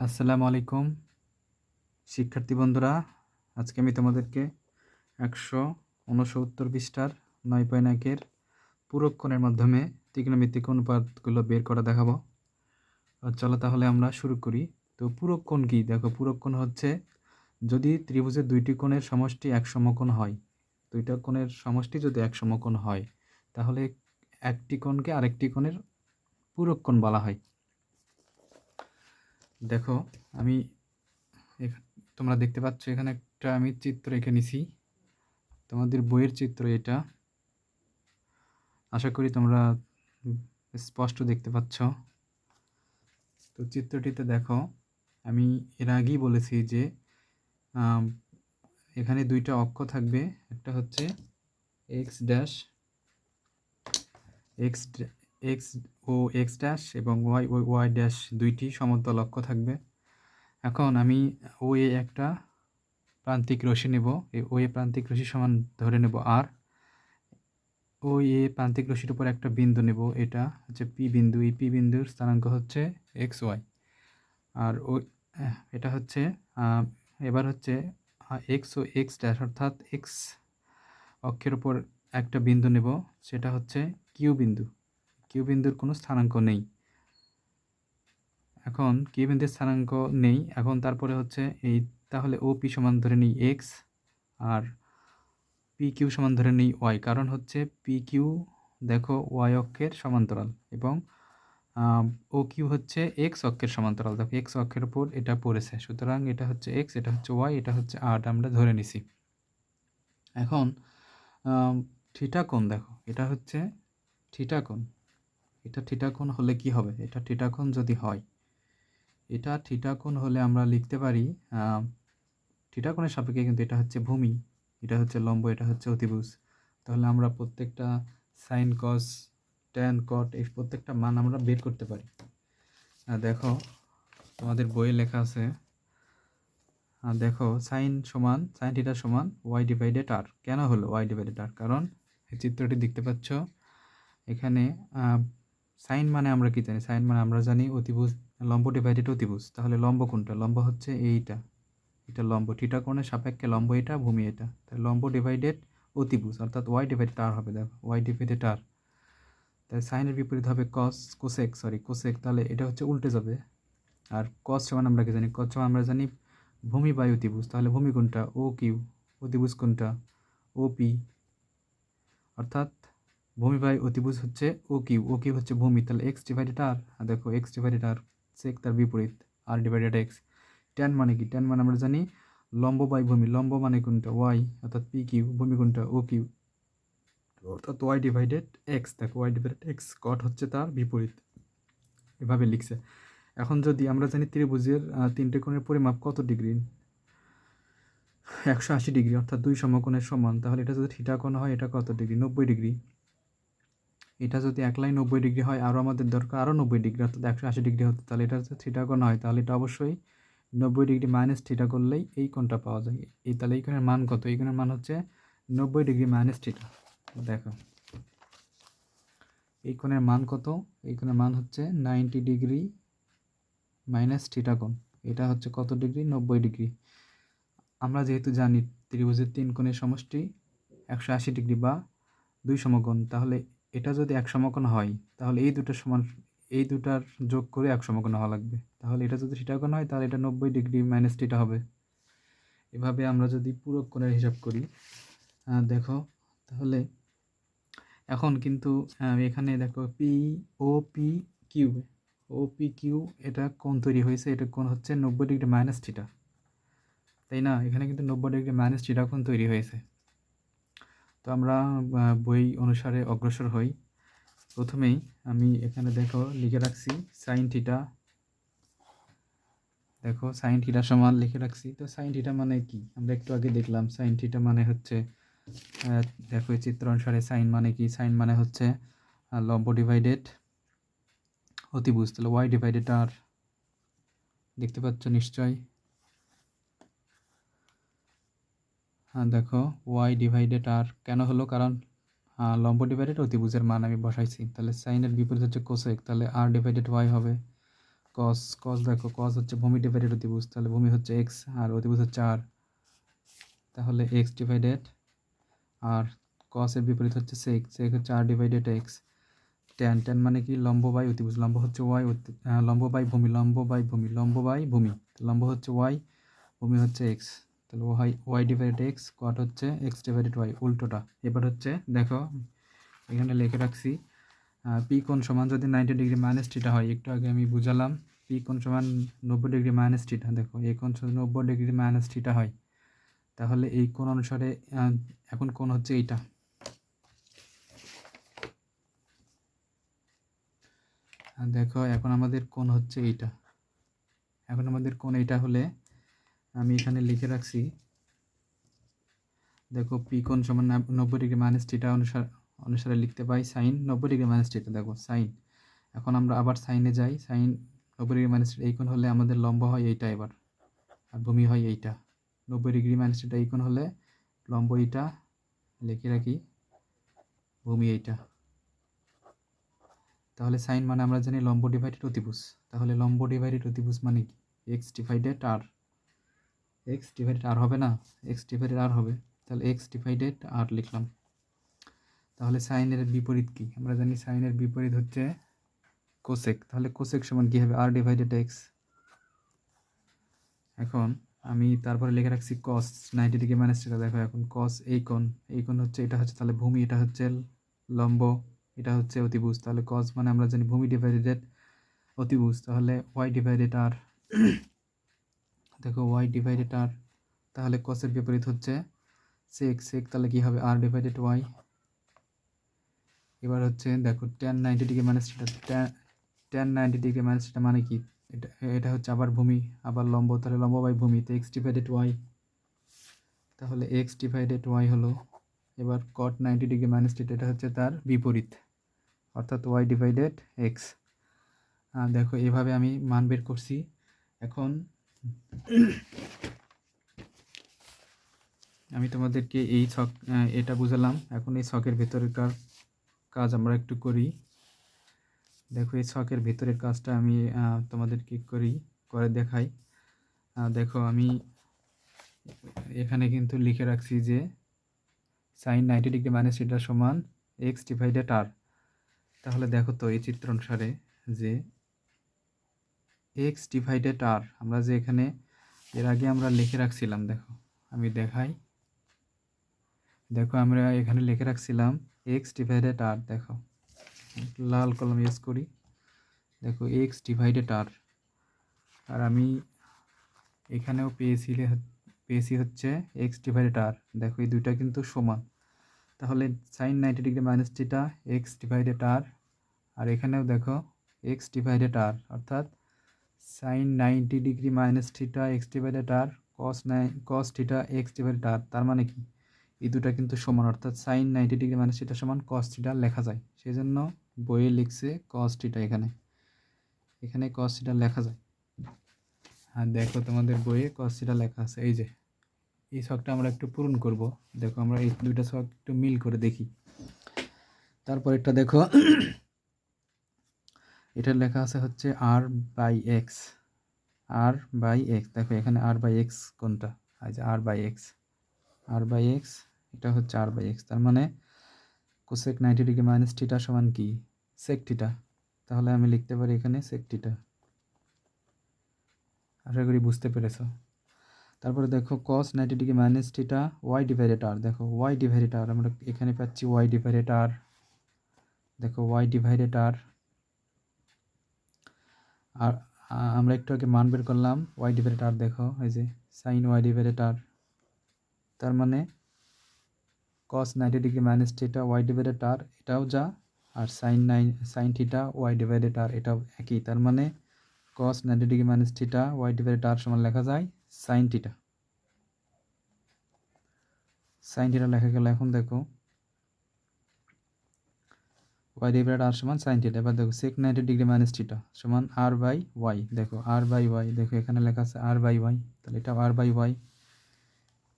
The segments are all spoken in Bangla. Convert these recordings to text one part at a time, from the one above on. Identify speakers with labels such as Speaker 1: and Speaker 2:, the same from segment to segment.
Speaker 1: আসসালামু আলাইকুম, শিক্ষার্থী বন্ধুরা। আজকে আমি তোমাদেরকে একশো উনসত্তর পৃষ্ঠার নয় পয়েন্ট একের পূরকক্ষণের মাধ্যমে ত্রিকোণমিতিক অনুপাতগুলো বের করা দেখাবো। চলো তাহলে আমরা শুরু করি। তো পূরকক্ষণ কী? দেখো পূরকক্ষণ হচ্ছে যদি ত্রিভুজের দুইটি কোণের সমষ্টি এক সমকোণ হয় দুইটা কোণের সমষ্টি যদি এক সমকোণ হয়, তাহলে একটি কোণকে আরেকটি কোণের পূরকক্ষণ বলা হয়। দেখো, আমি তোমরা দেখতে পাচ্ছ এখানে একটা আমি চিত্র এঁকে নিছি। তোমাদের বইয়ের চিত্র এটা। আশা করি তোমরা স্পষ্ট দেখতে পাচ্ছ। তো চিত্রটিতে দেখো, আমি এর আগেই বলেছি যে এখানে দুইটা অক্ষ থাকবে। একটা হচ্ছে X dash X X O X dash এবং ওয়াই ও ওয়াই ড্যাশ দুইটি সমতল অক্ষ থাকবে। এখন আমি ও এ একটা প্রান্তিক রশি নেব। ও এ প্রান্তিক রশি সমান ধরে নেব আর। ও এ প্রান্তিক রশির উপর একটা বিন্দু নেব। এটা হচ্ছে পি বিন্দু। এই পি বিন্দুর স্থানাঙ্ক হচ্ছে এক্স ওয়াই। আর ও, এটা হচ্ছে এবার হচ্ছে এক্স ও এক্স ড্যাশ অর্থাৎ এক্স অক্ষের উপর একটা বিন্দু নেব। সেটা হচ্ছে কিউ বিন্দু। কিউ বিন্দুর কোনো স্থানাঙ্ক নেই। এখন কিউ বিন্দুর স্থানাঙ্ক নেই। এখন তারপরে হচ্ছে এই, তাহলে ও পি সমান ধরে নিই এক্স আর পি কিউ সমান ধরে নিই ওয়াই। কারণ হচ্ছে পি কিউ, দেখো ওয়াই অক্ষের সমান্তরাল এবং ও কিউ হচ্ছে এক্স অক্ষের সমান্তরাল। দেখো এক্স অক্ষের উপর এটা পড়েছে। সুতরাং এটা হচ্ছে এক্স, এটা হচ্ছে ওয়াই, এটা হচ্ছে আট আমরা ধরে নিছি। এখন থিটা কোণ দেখো। এটা হচ্ছে থিটা কোণ। এটা থিটা কোণ হলে কি হবে? এটা থিটা কোণ যদি হয় এটা থিটা কোণ হলে আমরা লিখতে পারি আহ, থিটা কোণের সাপেক্ষে কিন্তু এটা হচ্ছে ভূমি এটা হচ্ছে লম্ব এটা হচ্ছে অতিভুজ। তাহলে আমরা প্রত্যেকটা সাইন কস ট্যান কট এই প্রত্যেকটা মান আমরা বের করতে পারি। দেখো তোমাদের বইয়ে লেখা আছে দেখো সাইন সমান সাইন থিটা সমান ওয়াই ডিভাইডেড আর কেন হলো ওয়াই ডিভাইডেড আর কারণ এই চিত্রটি দেখতে পাচ্ছ এখানে সাইন মানে আমরা কি জানি? সাইন মানে আমরা জানি অতিভুজ লম্ব ডিভাইডেড অতিভুজ। তাহলে লম্ব কোনটা? লম্ব হচ্ছে এইটা। এটা লম্ব। থিটা কোণের সাপেক্ষে লম্ব এটা, ভূমি এটা। তাহলে লম্ব ডিভাইডেড অতিভুজ, অর্থাৎ ওয়াই ডিভাইডেড আর হবে, দেখো। ওয়াই ডিভাইডেড আর তাই সাইনের বিপরীত হবে কস কোসেক সরি কোসেক তাহলে এটা হচ্ছে উল্টে যাবে। আর কস সমান আমরা কি জানি? কস সমান আমরা জানি ভূমি বাই অতিভুজ। তাহলে ভূমি কোনটা? ও কিউ অতিভুজ কোনটা? ও পি অর্থাৎ ভূমি বাই অতিভুজ হচ্ছে ও কিউ ও কিউ হচ্ছে ভূমি? তাহলে এক্স ডিভাইডেড আর দেখো এক্স ডিভাইডেড আর সেক তার বিপরীত আর ডিভাইডেড এক্স ট্যান মানে কি? ট্যান মানে আমরা জানি লম্ব বাই ভূমি। লম্ব মানে কোনটা? ওয়াই অর্থাৎ পি কিউ। ভূমি কোনটা? O Q. অর্থাৎ ওয়াই ডিভাইডেড এক্স দেখো ওয়াই ডিভাইডেড এক্স কট হচ্ছে তার বিপরীত। এভাবে লিখছে। এখন যদি আমরা জানি ত্রিভুজের তিনটে কোণের পরিমাপ কত ডিগ্রি? একশো আশি ডিগ্রি, অর্থাৎ দুই সমকোণের সমান। তাহলে এটা যদি থিটা কোণ হয়, এটা কত ডিগ্রি? নব্বই ডিগ্রি। এটা যদি এক লাইন নব্বই ডিগ্রি হয় আরও আমাদের দরকার আরও নব্বই ডিগ্রি, অর্থাৎ একশো আশি ডিগ্রি হতো, তাহলে এটা যদি থিটা হয়, তাহলে এটা অবশ্যই নব্বই ডিগ্রি মাইনাস থিটা করলেই এই কোণটা পাওয়া যায়। এই তাহলে এই কোণের মান কত? এই কোণের মান হচ্ছে নব্বই ডিগ্রি মাইনাস থিটা দেখো। এই কোণের মান কত? এই কোণের মান হচ্ছে নাইনটি ডিগ্রি মাইনাস থিটা কোণ এটা হচ্ছে কত ডিগ্রি? নব্বই ডিগ্রি। আমরা যেহেতু জানি ত্রিভুজের তিন কোণের সমষ্টি একশো আশি ডিগ্রি বা দুই সমকোণ তাহলে এটা যদি এক সমকোণ হয়, তাহলে এই দুটো সমান, এই দুটার যোগ করে এক সমকোণ হওয়া লাগবে। তাহলে এটা যদি থিটা কোণ হয়, তাহলে এটা নব্বই ডিগ্রি মাইনাস থিটা হবে। এভাবে আমরা যদি পুরো কোণের হিসাব করি দেখো, তাহলে এখন কিন্তু এখানে দেখো P O P Q O P Q এটা কোণ তৈরি হয়েছে, এটা কোণ হচ্ছে নব্বই ডিগ্রি মাইনাস থিটা। তাই না? এখানে কিন্তু নব্বই ডিগ্রি মাইনাস থিটা কোণ তৈরি হয়েছে। তো আমরা বই অনুসারে অগ্রসর হই। প্রথমেই আমি এখানে দেখো, লিখে রাখছি সাইন থিটা দেখো সাইন থিটা সমান লিখে রাখছি। তো সাইন থিটা মানে কি? আমরা একটু আগে দেখলাম সাইন থিটা মানে হচ্ছে দেখো চিত্র অনুসারে সাইন মানে কি? সাইন মানে হচ্ছে লম্ব ডিভাইডেড অতিভুজ। তাহলে ওয়াই ডিভাইডেড আর দেখতে পাচ্ছ নিশ্চয় হ্যাঁ দেখো ওয়াই ডিভাইডেড আর কেন হলো? কারণ লম্ব ডিভাইডেড অতিভুজের মান আমি বসাইছি। তাহলে সাইনের বিপরীত হচ্ছে কোসেক তাহলে আর ডিভাইডেড ওয়াই হবে। কস কস দেখো কস হচ্ছে ভূমি ডিভাইডেড অতিভুজ তাহলে ভূমি হচ্ছে এক্স আর অতিভুজ হচ্ছে আর তাহলে এক্স ডিভাইডেড আর কসের বিপরীত হচ্ছে সেক সেক হচ্ছে R divided X tan tan মানে কি? লম্ব বাই অতিভুজ লম্ব হচ্ছে ওয়াই লম্ব বাই ভূমি, লম্ব বাই ভূমি, লম্ব বাই ভূমি। লম্ব হচ্ছে ওয়াই ভূমি হচ্ছে এক্স তাহলে Y Y divided X cot হচ্ছে এক্স ডিভাইডেড ওয়াই উল্টোটা। এবার হচ্ছে দেখো, এখানে লিখে রাখছি পি কোণ সমান যদি নাইনটি ডিগ্রি মাইনাস টিটা হয়, একটু আগে আমি বুঝালাম পি কোণ সমান নব্বই ডিগ্রি মাইনাস টিটা দেখো এই যদি নব্বই ডিগ্রি মাইনাস টিটা হয়। তাহলে এই কোণ অনুসারে এখন কোণ হচ্ছে এইটা। দেখো, এখন আমাদের কোণ হচ্ছে এইটা। এখন আমাদের কোণ এইটা হলে আমি এখানে লিখে রাখছি। দেখো পি সমান নব্বই ডিগ্রি মাইনাস টিটা অনুসার অনুসারে লিখতে পাই সাইন নব্বই ডিগ্রি মাইনাস টিটা দেখো সাইন এখন আমরা আবার সাইনে যাই। সাইন নব্বই ডিগ্রি মাইনাস এই কোণ হলে আমাদের লম্ব হয় এইটা এবার। আর ভূমি হয় এইটা। নব্বই ডিগ্রি মাইনাস টিটা এই কোণ হলে লম্ব এইটা। লিখে রাখি ভূমি এইটা। তাহলে সাইন মানে আমরা জানি লম্ব ডিভাইডেড অতিভুজ। তাহলে লম্ব ডিভাইডেড অতিভুজ মানে কি? X divided R X divided R হবে না এক্স ডিভাইডেড আর হবে, তাহলে এক্স ডিভাইডেড আর লিখলাম। তাহলে সাইনের বিপরীত কি? আমরা জানি সাইনের বিপরীত হচ্ছে কোসেক তাহলে কোসেক সমান কী হবে? আর ডিভাইডেড এক্স এখন আমি তারপরে লিখে রাখছি কস নাইনটি ডিগ্রি মাইনাস সেটা দেখো এখন কস এই কোণ এই কোণ হচ্ছে, এটা হচ্ছে, তাহলে ভূমি, এটা হচ্ছে লম্ব, এটা হচ্ছে অতিভুজ, তাহলে কস মানে আমরা জানি ভূমি ডিভাইডেড অতিভুজ, তাহলে ওয়াই ডিভাইডেড আর দেখো ওয়াই ডিভাইডেড আর তাহলে কসের বিপরীত হচ্ছে সেক সেক তাহলে কী হবে? আর ডিভাইডেড ওয়াই এবার হচ্ছে দেখো tan ninety degree minus theta tan ninety degree minus theta মানে কি? এটা এটা হচ্ছে আবার ভূমি, আবার লম্ব, তাহলে লম্ব বাই ভূমি, তো এক্স ডিভাইডেড ওয়াই তাহলে এক্স ডিভাইডেড ওয়াই হলো, এবার cot ninety degree minus theta এটা হচ্ছে তার বিপরীত, অর্থাৎ ওয়াই ডিভাইডেড এক্স দেখো এভাবে আমি মান বের করছি, এখন আমি তোমাদেরকে এই ছক এটা বুঝালাম। এখন এই ছকের ভেতরকার কাজ আমরা একটু করি। দেখো, এই ছকের ভেতরের কাজটা আমি তোমাদেরকে করি, করে দেখাই। দেখো, আমি এখানে কিন্তু লিখে রাখছি যে sine ninety degree minus theta সমান এক্স ডিভাইডেড আর তাহলে দেখো তো এই চিত্র অনুসারে যে এক্স ডিভাইডেড আর আমরা যে এখানে, এর আগে আমরা লিখে রাখছিলাম, দেখো, আমি দেখাই। দেখো, আমরা এখানে লিখে রাখছিলাম এক্স ডিভাইডেড আর দেখো। লাল কলম ইউজ করি। দেখো এক্স ডিভাইডেড আর আর আমি এখানেও পেয়েছি পেয়েছি হচ্ছে এক্স ডিভাইডেড আর দেখো, এই দুইটা কিন্তু সমান। তাহলে sine ninety degree minus theta X divided R আর এখানেও দেখো এক্স ডিভাইডেড আর অর্থাৎ sine ninety degree minus theta X divided R cos nine cos theta X divided R তার মানে কি? এই দুটা কিন্তু সমান, অর্থাৎ sine ninety degree minus theta সমান কস থিটা লেখা যায়। সেই জন্য বইয়ে লিখছে কস থিটা এখানে। এখানে কস থিটা লেখা যায়। আর দেখো তোমাদের বইয়ে কস থিটা লেখা আছে। এই যে, এই শখটা আমরা একটু পূরণ করব। দেখো আমরা এই দুইটা শখ একটু মিল করে দেখি। তারপর এটা দেখো এটা লেখা আছে হচ্ছে R by X R by X দেখো, এখানে আর বাই এক্স কোনটা? যে R by X R by X এটা হচ্ছে আর বাই এক্স তার মানে cosec ninety degree minus theta সমান কি? সেক টিটা তাহলে আমি লিখতে পারি এখানে সেক টিটা আশা করি বুঝতে পেরেছ। তারপরে দেখো cos ninety degree minus theta Y divided R দেখো ওয়াই ডিভাইডেড আর আমরা এখানে পাচ্ছি ওয়াই ডিভাইডেড আর দেখো ওয়াই ডিভাইডেড আর আর আমরা একটু আগে মান বের করলাম ওয়াই ডিভাইডেড আর দেখো, এই যে সাইন ওয়াই ডিভাইডেড আর তার মানে cos ninety degree minus theta Y divided R এটাও যা, আর sine nine sine theta Y divided R এটাও একই। তার মানে cos ninety degree minus theta Y divided R সমান লেখা যায় সাইন থিটা সাইন থিটা লেখা গেল এখন দেখো। ওয়াই ডিভাইডেড আর সমান সাইন থিটা এবার দেখো sec ninety degree minus theta সমান আর বাই ওয়াই দেখো আর বাই ওয়াই দেখো এখানে লেখা আছে আর বাই ওয়াই তাহলে এটাও আর বাই ওয়াই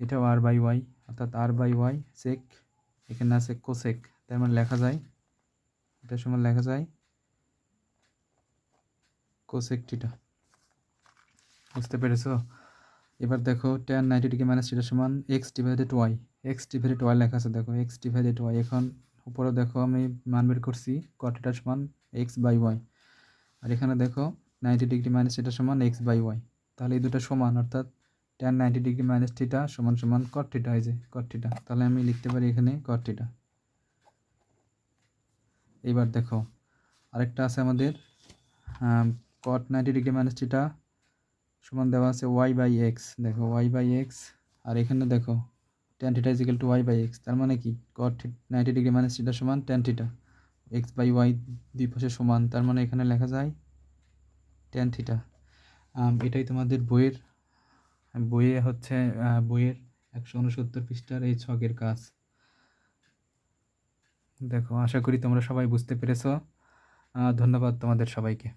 Speaker 1: এটাও আর বাই ওয়াই অর্থাৎ আর বাই ওয়াই সেক এখানে আছে কোসেক তার মানে লেখা যায় এটার সময় লেখা যায় কোসেক থিটা বুঝতে পেরেছ? এবার দেখো tan ninety degree minus theta সমান X divided Y X divided Y লেখা আছে, দেখো এক্স ডিভাইডেড ওয়াই এখন উপরে দেখো আমি মান বের করছি কটিটা সমান এক্স বাই ওয়াই আর এখানে দেখো নাইনটি ডিগ্রি মাইনাস থিটা সমান এক্স বাই ওয়াই তাহলে এই দুটো সমান, অর্থাৎ tan ninety degree minus theta সমান সমান কট থিটা যে কট থিটা তাহলে আমি লিখতে পারি এখানে কট থিটা এইবার দেখো, আরেকটা আছে আমাদের cot ninety degree minus theta সমান দেওয়া আছে ওয়াই বাই এক্স দেখো ওয়াই বাই এক্স আর এখানে দেখো tan theta is equal to Y by X তার মানে কি? Cot ninety degree minus theta সমান tan theta X by Y দুই পাশে সমান, তার মানে এখানে লেখা যায় টেন থিটা এটাই তোমাদের বইয়ের, বইয়ে হচ্ছে বইয়ের একশো উনসত্তর পৃষ্ঠার এই ছকের কাজ। দেখো, আশা করি তোমরা সবাই বুঝতে পেরেছ। ধন্যবাদ তোমাদের সবাইকে।